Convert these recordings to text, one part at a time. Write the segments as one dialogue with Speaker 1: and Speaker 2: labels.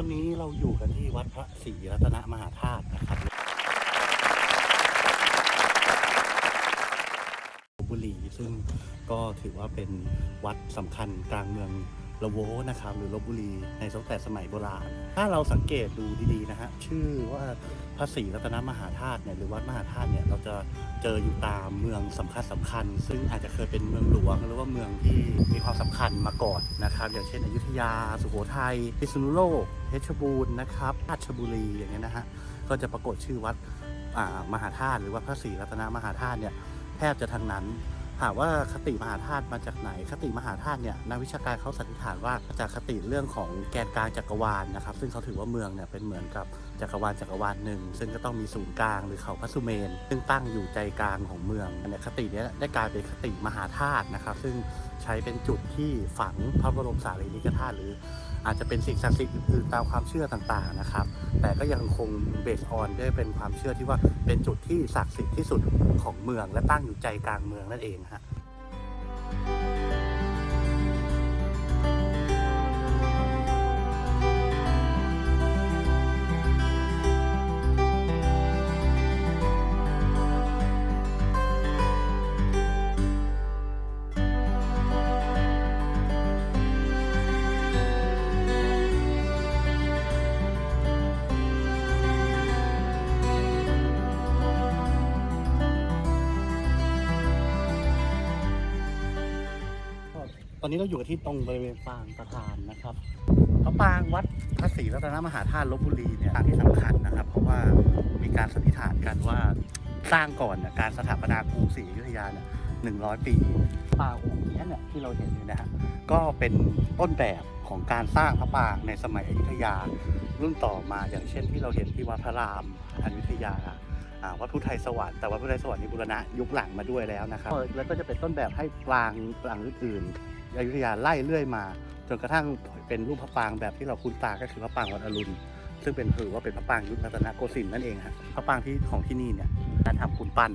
Speaker 1: อนนี้เราอยู่กันที่วัดพระศรีรัตนมหาธาตุนะครับลบุรีซึ่งก็ถือว่าเป็นวัดสำคัญกลางเมืองละโวนะครับหรือลบบุรีในตั้งแต่สมัยโบราณ ถ้าเราสังเกตดูดีๆนะฮะชื่อว่า ระศรีรัตนมหาธาตุเนี่ยหรือวัดมหาธาตุเนี่ยเราจะเจออยู่ตามเมืองสำคัญสคัญ ซึ่งอาจจะเคยเป็นเมืองหลวง หรือว่าเมืองที่มีความสำคัญมาก่อนนะครับ อย่างเช่น อยุธยา สุโขทัยพิษณุโลกเพชรบูรณ์นะครับราชบุรีอย่างเงี้ยนะฮะก็จะปรากฏชื่อวัดมหาธาตุหรือว่าพระศรีรัตนมหาธาตุเนี่ยแทบจะทั้งนั้น ถามว่าคติมหาธาตุมาจากไหน คติมหาธาตุเนี่ยนักวิชาการเขาสันนิษฐานว่ามาจากคติเรื่องของแกนกลางจักรวาลนะครับ ซึ่งเขาถือว่าเมืองเนี่ยเป็นเหมือนกับจักรวาลจักรวาลหนึ่งซึ่งก็ต้องมีศูนย์กลางหรือเขาพระสุเมน ซึ่งตั้งอยู่ใจกลางของเมืองเนี่ยคตินี้ได้กลายเป็นคติมหาธาตุนะครับ ซึ่งใช้เป็นจุดที่ฝังพระบรมสารีริกธาตุหรืออาจจะเป็นสิ่งศักดิ์สิทธิ์อื่นๆตามความเชื่อต่างๆนะครับ แต่ก็ยังคงเบสออนด้วยเป็นความเชื่อที่ว่าเป็นจุดที่ศักดิ์สิทธิ์ที่สุดของเมือง และตั้งอยู่ใจกลางเมืองนั่นเองฮะ ตอนนี้เราอยู่ที่ตรงบริเวณปางประธานนะครับพระปางวัดพระศรีรัตนมหาธาตุลบบุรีเนี่ยปางที่สำคัญนะครับ เพราะว่ามีการสันนิษฐานกันว่าสร้างก่อนเนี่ยการสถาปนากรุงศรีอยุธยาเนี่ยหนึ่งร้อยปีปางองค์นี้เนี่ยที่เราเห็นเนี่ยนะฮะก็เป็นต้นแบบของการสร้างพระปางในสมัยอยุธยา รุ่นต่อมาอย่างเช่นที่เราเห็นที่วัดพระรามอยุธยา วัดพุทธไทยสวรรค์แต่วัดพุทธไทยสวรรค์นี่บูรณะยุคหลังมาด้วยแล้วนะครับแล้วก็จะเป็นต้นแบบให้ปรางปรางอื่นๆอยุธยาไล่เรื่อยมาจนกระทั่งเป็นรูปพระปรางแบบที่เราคุ้นตาก็คือพระปรางวัดอรุณซึ่งเป็นถือว่าเป็นพระปรางยุครัตนโกสินทร์นั่นเองฮะพระปรางที่ของที่นี่เนี่ยการทำปูนปั้น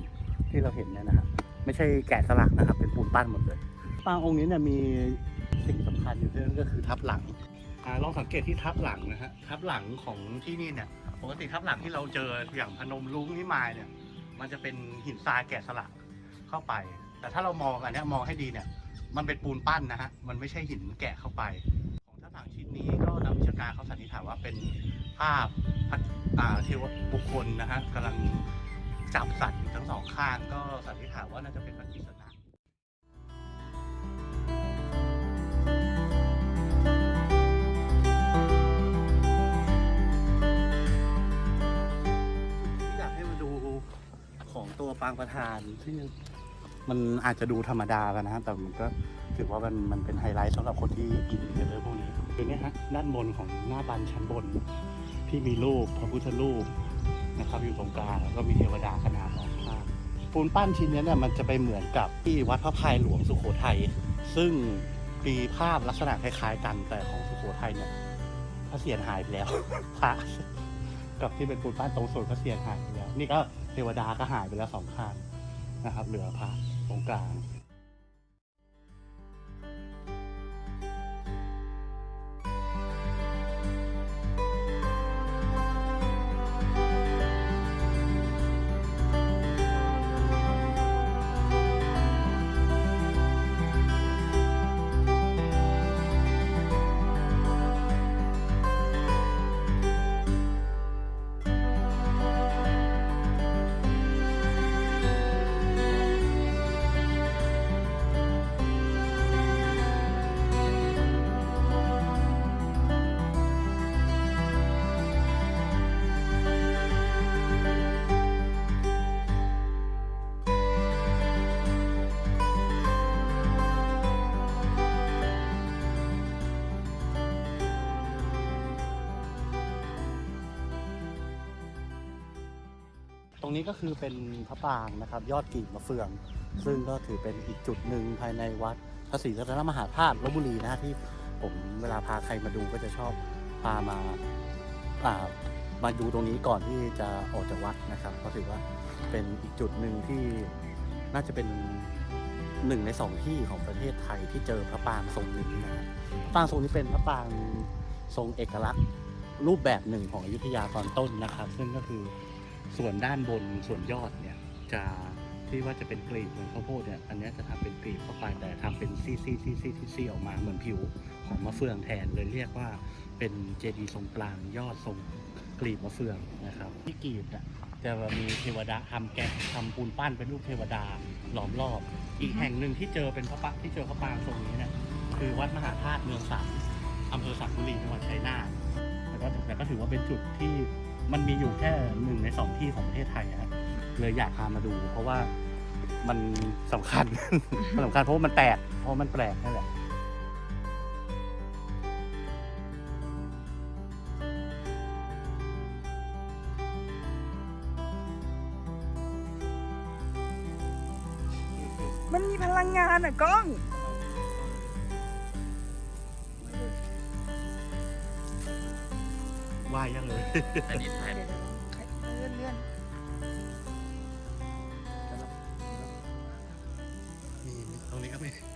Speaker 1: ที่เราเห็นเนี่ยนะฮะไม่ใช่แกะสลักนะครับ เป็นปูนปั้นหมดเลยปรางองค์นี้เนี่ยมีสิ่งสำคัญอยู่ด้วยนั่นก็คือทับหลัง อ่าลองสังเกตที่ทับหลังนะฮะทับหลังของที่นี่เนี่ยปกติทับหลังที่เราเจออย่างพนมรุ้งนิมายเนี่ย มันจะเป็นหินทรายแกะสลักเข้าไป แต่ถ้าเรามองอันเนี้ยมองให้ดีเนี่ย มันเป็นปูนปั้นนะฮะมันไม่ใช่หินแกะเข้าไป ของทับหลังชิ้นนี้ก็นักวิชาการเขาสันนิษฐานว่าเป็นภาพพัดอ่าเทวบุคคลนะฮะกำลังจับสัตว์อยู่ทั้งสองข้างก็สันนิษฐานว่าน่าจะเป็นพระกิษณะ ปางประธานที่มันอาจจะดูธรรมดากันนะฮะแต่มันก็ถือว่ามันมันเป็นไฮไลท์สำหรับคนที่อินกับเรื่องพวกนี้คือเนี่ยฮะด้านบนของหน้าบันชั้นบน ที่มีรูปพระพุทธรูปนะครับอยู่ตรงกลางแล้วก็มีเทวดาขนาดสองข้างปูนปั้นชิ้นนี้เนี่ยมันจะไปเหมือนกับที่วัดพระพายหลวงสุโขทัยซึ่งมีภาพลักษณะคล้ายๆกันแต่ของสุโขทัยเนี่ยพระเศียรหายไปแล้วพระ กับที่เป็นปูนปั้นตรงส่วนก็เสียหายไปแล้ว นี่ก็เทวดาก็หายไปแล้วสองข้างนะครับ เหลือพระตรงกลาง รงนี้ก็คือเป็นพระปรางนะครับ ยอดกิ่งมะเฟือง ซึ่งก็ถือเป็นอีกจุดหนึ่งภายในวัดพระศรีรัตนมหาธาตุลบบุรีนะฮะที่ผมเวลาพาใครมาดูก็จะชอบพามาอ่ามาดูตรงนี้ก่อนที่จะออกจากวัดนะครับ ก็ถือว่าเป็นอีกจุดหนึ่งที่น่าจะเป็นหนึ่งในสองที่ของประเทศไทยที่เจอพระปรางทรงนี้นะปรางทรงนี้เป็นพระปรางทรงเอกลักษณ์รูปแบบหนึ่งของอยุธยาตอนต้นนะครับ ซึ่งก็คือ ส่วนด้านบนส่วนยอดเนี่ยจะที่ว่าจะเป็นกลีบเหมือนข้าวโพดเนี่ยอันนี้จะทำเป็นกลีบเข้าไปแต่ทำเป็นซี่ซี่ซี่ซี่ซี่ซี่ออกมาเหมือนผิวของมะเฟืองแทนเลยเรียกว่าเป็นเจดีย์ทรงปรางยอดทรงกลีบมะเฟืองนะครับ ที่กลีบเนี่ยจะมีเทวดาทำแกะทำปูนปั้นเป็นรูปเทวดาล้อมรอบ อีกแห่งหนึ่งที่เจอเป็นพระปะที่เจอพระปรางทรงนี้เนี่ยคือวัดมหาธาตุเมืองสังอำเภอสังบุรีจังหวัดชัยนาทแต่ก็แต่ก็ถือว่าเป็นจุดที่ มันมีอยู่แค่หนึ่งในสองที่ของประเทศไทยนะเลยอยากพามาดู เพราะว่ามันสำคัญ มันสำคัญเพราะว่ามันแปลกเพราะมันแปลกนั่นแหละ
Speaker 2: มันมีพลังงานอะกล้อง
Speaker 1: ว่ายยังเลย
Speaker 3: อันนี้ถ่าย
Speaker 2: เดี๋ยวเลื่อนเลื่อน
Speaker 1: มีตรงนี้ก็มีมี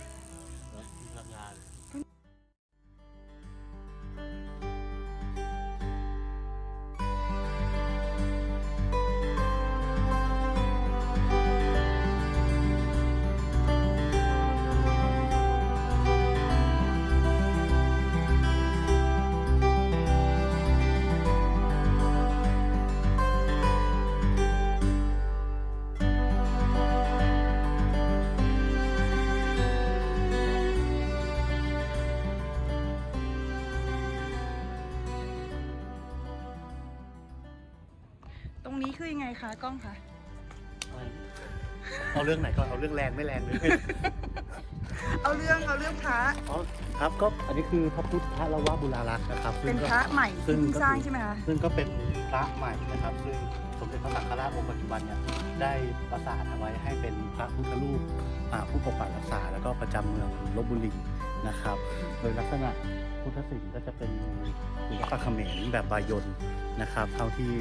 Speaker 2: ตรงนี้คือยังไงคะกล้องคะ
Speaker 1: เอาเรื่องไหนก่อนเอาเรื่องแรงไม่แรงเลย
Speaker 2: เอาเรื่องเอาเรื่องพระ
Speaker 1: อ๋อครับก็อันนี้คือพระพุทธละวะบุรารักษ์นะครับซึ่
Speaker 2: เป็
Speaker 1: ง
Speaker 2: น
Speaker 1: ก็
Speaker 2: พระใหม่
Speaker 1: ซึ่ง
Speaker 2: ที่
Speaker 1: ก็
Speaker 2: สร้าง
Speaker 1: คือ
Speaker 2: ใช่ไหมคะ
Speaker 1: ซึ่งก็เป็นพระใหม่นะครับ ซึ่งสมเด็จพระสังฆราชองค์ปัจจุบันเนี่ยได้ประสานเอาไว้ให้เป็นพระพุทธรูปอ่าผู้ปกปักรักษาแล้วก็ประจำเมืองลบบุรี นะครับ โดยลักษณะพุทธศิลป์ก็จะเป็นศิลปะเขมรแบบบายนนะครับ เท่าที่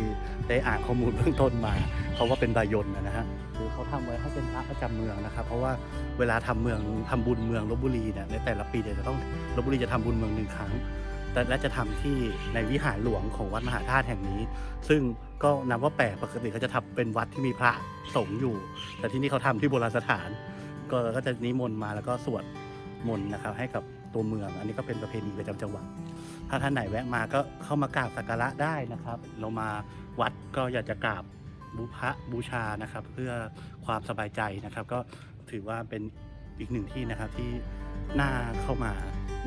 Speaker 1: ได้อ่านข้อมูลเบื้องต้นมาเขาว่าเป็นบายนนะฮะคือเขาทำไว้ให้เป็นพระประจำเมืองนะครับ เพราะว่าเวลาทำเมืองทำบุญเมืองลบบุรีเนี่ยในแต่ละปีเนี่ยจะต้องลบบุรีจะทำบุญเมืองหนึ่งครั้งแต่และจะทำที่ในวิหารหลวงของวัดมหาธาตุแห่งนี้ ซึ่งก็นับว่าแปลกปกติเขาจะทำเป็นวัดที่มีพระสงฆ์อยู่ แต่ที่นี่เขาทำที่โบราณสถาน ก็ก็จะนิมนต์มาแล้วก็สวด มนต์นะครับ ให้กับตัวเมือง อันนี้ก็เป็นประเพณีประจำจังหวัด ถ้าท่านไหนแวะมาก็เข้ามากราบสักการะได้นะครับ เรามาวัดก็อยากจะกราบบูพระบูชานะครับ เพื่อความสบายใจนะครับ ก็ถือว่าเป็นอีกหนึ่งที่นะครับที่น่าเข้ามา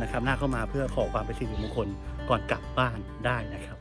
Speaker 1: นะครับน่าเข้ามาเพื่อขอความเป็นสิริมงคลก่อนกลับบ้านได้นะครับ